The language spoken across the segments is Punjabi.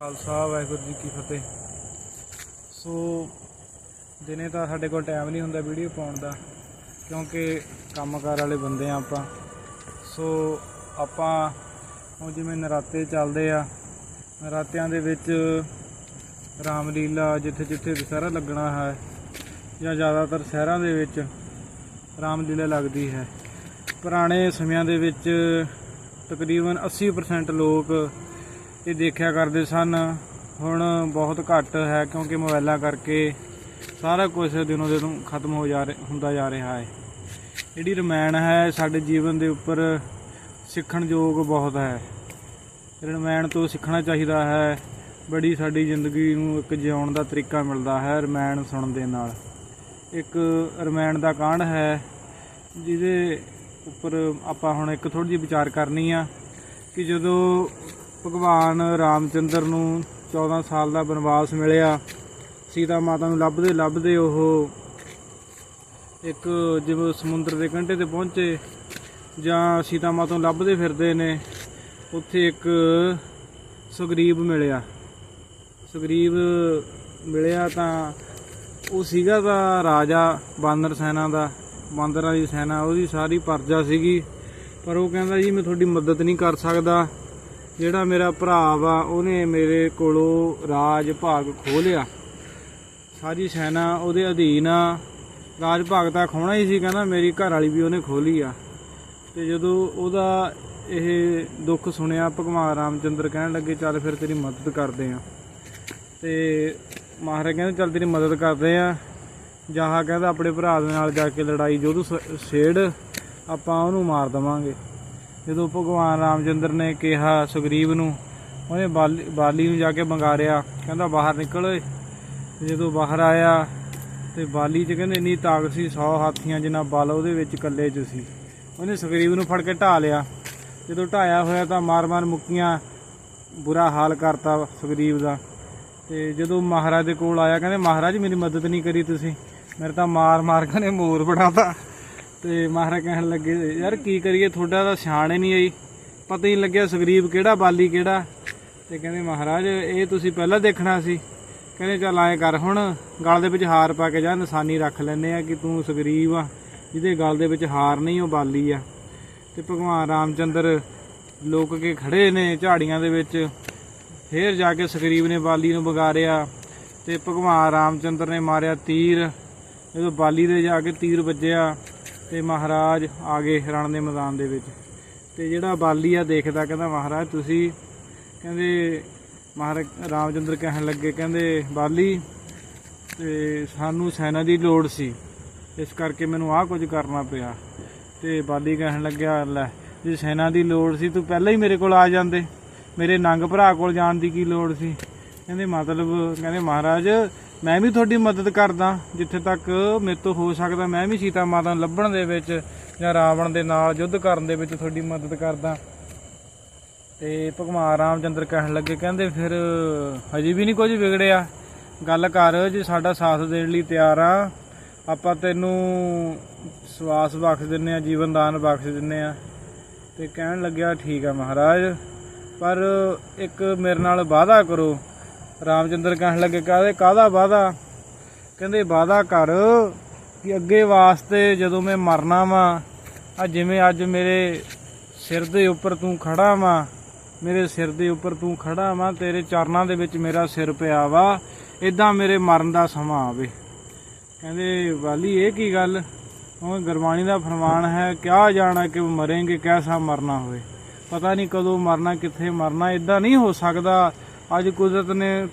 ਖਾਲਸਾ, ਵਾਹਿਗੁਰੂ ਜੀ ਕੀ ਫਤਿਹ। ਸੋ ਦਿਨੇ ਤਾਂ ਸਾਡੇ ਕੋਲ ਟਾਈਮ ਨਹੀਂ ਹੁੰਦਾ ਵੀਡੀਓ ਪਾਉਣ ਦਾ, ਕਿਉਂਕਿ ਕੰਮਕਾਰ ਵਾਲੇ ਬੰਦੇ ਆ ਆਪਾਂ। ਸੋ ਆਪਾਂ ਹੁਣ ਜਿਵੇਂ ਨਰਾਤੇ ਚੱਲਦੇ ਆ, ਨਰਾਤਿਆਂ ਦੇ ਵਿੱਚ ਰਾਮਲੀਲਾ ਜਿੱਥੇ ਜਿੱਥੇ ਦੁਸਹਿਰਾ ਲੱਗਣਾ ਹੈ, ਜਾਂ ਜ਼ਿਆਦਾਤਰ ਸ਼ਹਿਰਾਂ ਦੇ ਵਿੱਚ ਰਾਮਲੀਲਾ ਲੱਗਦੀ ਹੈ। ਪੁਰਾਣੇ ਸਮਿਆਂ ਦੇ ਵਿੱਚ ਤਕਰੀਬਨ 80% ਲੋਕ ਇਹ ਦੇਖਿਆ ਕਰਦੇ ਸਨ। ਹੁਣ ਬਹੁਤ ਘੱਟ ਹੈ ਕਿਉਂਕਿ ਮੋਬਾਈਲਾਂ ਕਰਕੇ ਸਾਰਾ ਕੁਝ ਦਿਨੋਂ ਦਿਨ ਖਤਮ ਹੋ ਜਾ ਰਿਹਾ, ਹੁੰਦਾ ਜਾ ਰਿਹਾ ਹੈ। ਜਿਹੜੀ ਰਮਾਇਣ ਹੈ, ਸਾਡੇ ਜੀਵਨ ਦੇ ਉੱਪਰ ਸਿੱਖਣ ਯੋਗ ਬਹੁਤ ਹੈ। ਰਮਾਇਣ ਤੋਂ ਸਿੱਖਣਾ ਚਾਹੀਦਾ ਹੈ। ਬੜੀ ਸਾਡੀ ਜ਼ਿੰਦਗੀ ਨੂੰ ਇੱਕ ਜਿਉਣ ਦਾ ਤਰੀਕਾ ਮਿਲਦਾ ਹੈ ਰਮਾਇਣ ਸੁਣਨ ਦੇ ਨਾਲ। ਇੱਕ ਰਮਾਇਣ ਦਾ ਕਾਂਡ ਹੈ, ਜਿਹਦੇ ਉੱਪਰ ਆਪਾਂ ਹੁਣ ਇੱਕ ਥੋੜੀ ਜਿਹੀ ਵਿਚਾਰ ਕਰਨੀ ਆ ਕਿ ਜਦੋਂ ਭਗਵਾਨ ਰਾਮਚੰਦਰ ਨੂੰ 14 ਸਾਲ ਦਾ ਬਨਵਾਸ ਮਿਲਿਆ। ਸੀਤਾ ਮਾਤਾ ਨੂੰ ਲੱਭਦੇ ਲੱਭਦੇ ਉਹ ਇੱਕ ਜਿਵੇਂ ਸਮੁੰਦਰ ਦੇ ਕੰਢੇ ਤੇ ਪਹੁੰਚੇ ਜਾਂ ਸੀਤਾ ਮਾਤਾ ਨੂੰ ਲੱਭਦੇ ਫਿਰਦੇ ਨੇ, ਉੱਥੇ ਇੱਕ ਸੁਗਰੀਬ ਮਿਲਿਆ। ਸੁਗਰੀਬ ਮਿਲਿਆ ਤਾਂ ਉਹ ਸੀਗਾ ਤਾਂ ਰਾਜਾ ਬਾਂਦਰ ਸੈਨਾ ਦਾ, ਬਾਂਦਰਾਂ ਦੀ ਸੈਨਾ, ਉਹਦੀ ਸਾਰੀ ਪਰਜਾ ਸੀਗੀ। ਪਰ ਉਹ ਕਹਿੰਦਾ ਜੀ, ਮੈਂ ਤੁਹਾਡੀ ਮਦਦ ਨਹੀਂ ਕਰ ਸਕਦਾ। ਜਿਹੜਾ ਮੇਰਾ ਭਰਾ ਵਾ, ਉਹਨੇ ਮੇਰੇ ਕੋਲੋਂ ਰਾਜ ਭਾਗ ਖੋਹ ਲਿਆ। ਸਾਰੀ ਸੈਨਾ ਉਹਦੇ ਅਧੀਨ ਆ। ਰਾਜ ਭਾਗ ਤਾਂ ਖੋਣਾ ਹੀ ਸੀ, ਕਹਿੰਦਾ ਮੇਰੀ ਘਰ ਵਾਲੀ ਵੀ ਉਹਨੇ ਖੋਲੀ ਆ। ਤੇ ਜਦੋਂ ਉਹਦਾ ਇਹ ਦੁੱਖ ਸੁਣਿਆ, ਭਗਵਾਨ ਰਾਮਚੰਦਰ ਕਹਿਣ ਲੱਗੇ, ਚੱਲ ਫਿਰ ਤੇਰੀ ਮਦਦ ਕਰਦੇ ਆ। ਤੇ ਮਹਾਰਾਜ ਕਹਿੰਦੇ, ਚੱਲ ਤੇਰੀ ਮਦਦ ਕਰਦੇ ਆ। ਜਾਹਾ ਕਹਿੰਦਾ, ਆਪਣੇ ਭਰਾ ਦੇ ਨਾਲ ਜਾ ਕੇ ਲੜਾਈ ਜੋਧੂ ਸ- ਛੇੜ, ਆਪਾਂ ਉਹਨੂੰ ਮਾਰ ਦਵਾਂਗੇ। ਜਦੋਂ ਭਗਵਾਨ ਰਾਮਚੰਦਰ ਨੇ ਕਿਹਾ ਸੁਗਰੀਵ ਨੂੰ, ਉਹਨੇ ਬਾਲੀ ਬਾਲੀ ਨੂੰ ਜਾ ਕੇ ਬੰਗਾਰਿਆ ਕਹਿੰਦਾ, ਬਾਹਰ ਨਿਕਲ ਓਏ। ਜਦੋਂ ਬਾਹਰ ਆਇਆ ਤੇ ਬਾਲੀ ਚ ਕਹਿੰਦੇ, ਇੰਨੀ ਤਾਕਤ ਸੀ 100 ਹਾਥੀਆਂ ਜਿੰਨਾ ਬਲ ਉਹਦੇ ਵਿੱਚ ਇਕੱਲੇ ਚ ਸੀ। ਉਹਨੇ ਸੁਗਰੀਵ ਨੂੰ ਫੜ ਕੇ ਢਾ ਲਿਆ। ਜਦੋਂ ਢਾਇਆ ਹੋਇਆ ਤਾਂ ਮਾਰ-ਮਾਰ ਮੁੱਕੀਆਂ ਬੁਰਾ ਹਾਲ ਕਰਤਾ ਸੁਗਰੀਵ ਦਾ। ਤੇ ਜਦੋਂ ਮਹਾਰਾਜ ਦੇ ਕੋਲ ਆਇਆ, ਕਹਿੰਦੇ, ਮਹਾਰਾਜ, ਮੇਰੀ ਮਦਦ ਨਹੀਂ ਕਰੀ ਤੁਸੀਂ। ਮੇਰੇ ਤਾਂ ਮਾਰ-ਮਾਰ ਕੇ ਨੇ ਮੋਰ ਬਣਾਤਾ। ਤੇ ਮਹਾਰਾਜ ਕਹਿਣ ਲੱਗੇ, ਯਾਰ ਕੀ ਕਰੀਏ, ਤੁਹਾਡਾ ਤਾਂ ਸਿਆਣ ਹੀ ਨਹੀਂ ਆਈ। ਪਤਾ ਹੀ ਨਹੀਂ ਲੱਗਿਆ ਸੁਗਰੀਵ ਕਿਹੜਾ, ਬਾਲੀ ਕਿਹੜਾ। ਤੇ ਕਹਿੰਦੇ, ਮਹਾਰਾਜ, ਇਹ ਤੁਸੀਂ ਪਹਿਲਾਂ ਦੇਖਣਾ ਸੀ। ਕਹਿੰਦੇ, ਚੱਲ ਐਂ ਕਰ ਹੁਣ, ਗਲ ਦੇ ਵਿੱਚ ਹਾਰ ਪਾ ਕੇ ਜਾ, ਨਿਸ਼ਾਨੀ ਰੱਖ ਲੈਨੇ ਆ ਕਿ ਤੂੰ ਸੁਗਰੀਵ ਆ, ਜਿਹਦੇ ਗਲ ਦੇ ਵਿੱਚ ਹਾਰ ਨਹੀਂ, ਉਹ ਬਾਲੀ ਆ। ਤੇ ਭਗਵਾਨ ਰਾਮਚੰਦਰ ਲੋਕ ਕੇ ਖੜੇ ਨੇ ਝਾੜੀਆਂ ਦੇ ਵਿੱਚ। ਫੇਰ ਜਾ ਕੇ ਸੁਗਰੀਵ ਨੇ ਬਾਲੀ ਨੂੰ ਵਿਗਾਰਿਆ ਤੇ ਭਗਵਾਨ ਰਾਮਚੰਦਰ ਨੇ ਮਾਰਿਆ ਤੀਰ। ਜਦੋਂ ਬਾਲੀ ਦੇ ਜਾ ਕੇ ਤੀਰ ਵੱਜਿਆ ਤੇ ਮਹਾਰਾਜ ਆ ਗਏ ਰਣ ਦੇ ਮੈਦਾਨ ਦੇ ਵਿੱਚ। ਤੇ ਜਿਹੜਾ ਬਾਲੀ ਆ ਦੇਖਦਾ ਕਹਿੰਦਾ, ਮਹਾਰਾਜ, ਤੁਸੀਂ ਕਹਿੰਦੇ ਮਹਾਰਾਜ ਰਾਮਚੰਦਰ ਕਹਿਣ ਲੱਗੇ, ਕਹਿੰਦੇ ਬਾਲੀ, ਤੇ ਸਾਨੂੰ ਸੈਨਾ ਦੀ ਲੋੜ ਸੀ। ਇਸ ਕਰਕੇ ਮੈਨੂੰ ਆਹ ਕੁਝ ਕਰਨਾ ਪਿਆ। ਤੇ ਬਾਲੀ ਕਹਿਣ ਲੱਗਿਆ, ਲੈ, ਜੇ ਸੈਨਾ ਦੀ ਲੋੜ ਸੀ, ਤੂੰ ਪਹਿਲਾਂ ਹੀ ਮੇਰੇ ਕੋਲ ਆ ਜਾਂਦੇ। ਮੇਰੇ ਨੰਗ ਭਰਾ ਕੋਲ ਜਾਣ ਦੀ ਕੀ ਲੋੜ ਸੀ? ਕਹਿੰਦੇ, ਮਤਲਬ, ਕਹਿੰਦੇ, ਮਹਾਰਾਜ ਮੈਂ ਵੀ ਤੁਹਾਡੀ ਮਦਦ ਕਰਦਾ, ਜਿੱਥੇ ਤੱਕ ਮੇਰੇ ਤੋਂ ਹੋ ਸਕਦਾ ਮੈਂ ਵੀ ਸੀਤਾ ਮਾਤਾ ਨੂੰ ਲੱਭਣ ਦੇ ਵਿੱਚ ਜਾਂ ਰਾਵਣ ਦੇ ਨਾਲ ਯੁੱਧ ਕਰਨ ਦੇ ਵਿੱਚ ਤੁਹਾਡੀ ਮਦਦ ਕਰਦਾ। ਤੇ ਭਗਵਾਨ ਰਾਮਚੰਦਰ ਕਹਿਣ ਲੱਗੇ, ਕਹਿੰਦੇ ਫਿਰ ਹਜੇ ਵੀ ਨਹੀਂ ਕੁਝ ਵਿਗੜਿਆ। ਗੱਲ ਕਰ, ਜੇ ਸਾਡਾ ਸਾਥ ਦੇਣ ਲਈ ਤਿਆਰ ਆ, ਆਪਾਂ ਤੈਨੂੰ ਸਵਾਸ ਬਖਸ਼ ਦਿੰਨੇ ਆ, ਜੀਵਨ ਦਾਨ ਬਖਸ਼ ਦਿੰਨੇ ਆ। ਤੇ ਕਹਿਣ ਲੱਗਿਆ, ਠੀਕ ਆ ਮਹਾਰਾਜ, ਪਰ ਇੱਕ ਮੇਰੇ ਨਾਲ ਵਾਅਦਾ ਕਰੋ ਰਾਮਚੰਦਰ ਕਹਿਣ ਲੱਗੇ, ਕਾਹਦੇ, ਕਾਹਦਾ ਵਾਅਦਾ? ਕਹਿੰਦੇ, ਵਾਅਦਾ ਕਰ ਕਿ ਅੱਗੇ ਵਾਸਤੇ ਜਦੋਂ ਮੈਂ ਮਰਨਾ ਵਾਂ ਆ ਜਿਵੇਂ ਅੱਜ ਮੇਰੇ ਸਿਰ ਦੇ ਉੱਪਰ ਤੂੰ ਖੜਾ ਵਾਂ, ਮੇਰੇ ਸਿਰ ਦੇ ਉੱਪਰ ਤੂੰ ਖੜਾ ਵਾਂ, ਤੇਰੇ ਚਰਨਾਂ ਦੇ ਵਿੱਚ ਮੇਰਾ ਸਿਰ ਪਿਆ ਵਾ ਇਦਾਂ ਮੇਰੇ ਮਰਨ ਦਾ ਸਮਾਂ ਆਵੇ। ਕਹਿੰਦੇ, ਵਾਲੀ, ਇਹ ਕੀ ਗੱਲ? ਉਹ ਗੁਰਬਾਣੀ ਦਾ ਫਰਮਾਨ ਹੈ, ਕਿਆ ਜਾਣਾ ਕਿ ਮਰेंगे ਕੈਸਾ ਮਰਨਾ ਹੋਵੇ? ਪਤਾ ਨਹੀਂ ਕਦੋਂ ਮਰਨਾ, ਕਿੱਥੇ ਮਰਨਾ ਇਦਾਂ ਨਹੀਂ ਹੋ ਸਕਦਾ ਅੱਜ ਕੁਦਰਤ ਨੇ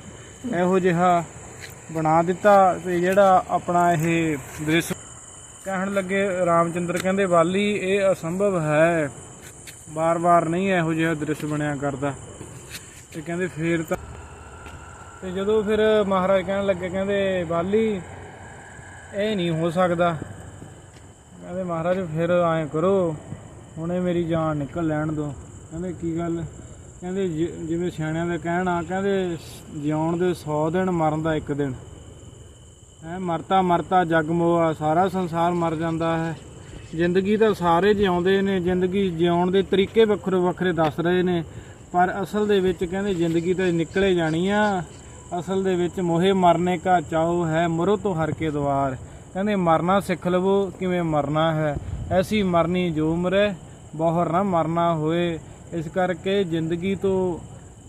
ਇਹੋ ਜਿਹਾ ਬਣਾ ਦਿੱਤਾ ਤੇ ਜਿਹੜਾ ਆਪਣਾ ਇਹ ਦ੍ਰਿਸ਼ ਕਹਿਣ ਲੱਗੇ ਰਾਮਚੰਦਰ ਕਹਿੰਦੇ, ਵਾਲੀ, ਇਹ ਅਸੰਭਵ ਹੈ। ਬਾਰ-ਬਾਰ ਨਹੀਂ ਇਹੋ ਜਿਹਾ ਦ੍ਰਿਸ਼ ਬਣਿਆ ਕਰਦਾ। ਤੇ ਕਹਿੰਦੇ, ਫੇਰ ਤਾਂ ਤੇ ਜਦੋਂ ਫਿਰ ਮਹਾਰਾਜ ਕਹਿਣ ਲੱਗੇ, ਕਹਿੰਦੇ, ਵਾਲੀ, ਇਹ ਨਹੀਂ ਹੋ ਸਕਦਾ। ਕਹਿੰਦੇ, ਮਹਾਰਾਜ, ਫਿਰ ਐਂ ਕਰੋ, ਹੁਣੇ ਮੇਰੀ ਜਾਨ ਨਿਕਲ ਲੈਣ ਦੋ ਕਹਿੰਦੇ, ਕੀ ਗੱਲ? ਕਹਿੰਦੇ ਜਿ- ਜਿਵੇਂ ਸਿਆਣਿਆਂ ਦਾ ਕਹਿਣਾ ਕਹਿੰਦੇ ਜਿਉਣ ਦੇ 100 ਦਿਨ, ਮਰਨ ਦਾ ਇੱਕ ਦਿਨ। ਹੈ, ਮਰਤਾ ਮਰਤਾ ਜਗ ਮੋਆ, ਸਾਰਾ ਸੰਸਾਰ ਮਰ ਜਾਂਦਾ ਹੈ। ਜ਼ਿੰਦਗੀ ਤਾਂ ਸਾਰੇ ਜਿਉਂਦੇ ਨੇ, ਜ਼ਿੰਦਗੀ ਜਿਉਣ ਦੇ ਤਰੀਕੇ ਵੱਖਰੇ ਵੱਖਰੇ ਦੱਸ ਰਹੇ ਨੇ। ਪਰ ਅਸਲ ਦੇ ਵਿੱਚ ਕਹਿੰਦੇ ਜ਼ਿੰਦਗੀ ਤਾਂ ਨਿਕਲੇ ਜਾਣੀ ਆ। ਅਸਲ ਦੇ ਵਿੱਚ ਮੋਹੇ ਮਰਨੇ ਕਾ ਚਾਉ ਹੈ, ਮਰੋ ਤੋਂ ਹਰ ਕੇ ਦਵਾਰ ਕਹਿੰਦੇ ਮਰਨਾ ਸਿੱਖ ਲਵੋ, ਕਿਵੇਂ ਮਰਨਾ ਹੈ? ਐਸੀ ਮਰਨੀ ਜੋ ਮਰੇ, ਬਹੁਰ ਨਾ ਮਰਨਾ ਹੋਏ। ਇਸ ਕਰਕੇ ਜ਼ਿੰਦਗੀ ਤੋਂ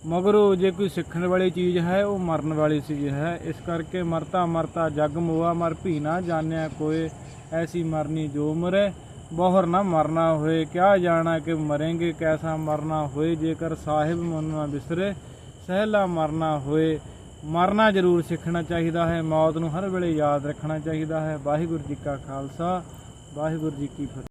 ਮਗਰੋਂ ਜੇ ਕੋਈ ਸਿੱਖਣ ਵਾਲੀ ਚੀਜ਼ ਹੈ, ਉਹ ਮਰਨ ਵਾਲੀ ਚੀਜ਼ ਹੈ। ਇਸ ਕਰਕੇ ਮਰਤਾ ਮਰਤਾ ਜਗ ਮੋਆ ਮਰ ਭੀ ਨਾ ਜਾਣਿਆ ਕੋਏ, ਐਸੀ ਮਰਨੀ ਜੋ ਮਰੇ, ਬਹੁਰ ਨਾ ਮਰਨਾ ਹੋਏ। ਕਿਆ ਜਾਣਾ ਕਿ ਮਰਾਂਗੇ, ਕੈਸਾ ਮਰਨਾ ਹੋਏ, ਜੇਕਰ ਸਾਹਿਬ ਮਨ ਨਾ ਬਿਸਰੇ, ਸਹਿਲਾ ਮਰਨਾ ਹੋਏ। ਮਰਨਾ ਜ਼ਰੂਰ ਸਿੱਖਣਾ ਚਾਹੀਦਾ ਹੈ, ਮੌਤ ਨੂੰ ਹਰ ਵੇਲੇ ਯਾਦ ਰੱਖਣਾ ਚਾਹੀਦਾ ਹੈ। ਵਾਹਿਗੁਰੂ ਜੀ ਕਾ ਖਾਲਸਾ, ਵਾਹਿਗੁਰੂ ਜੀ ਕੀ ਫਤਿਹ।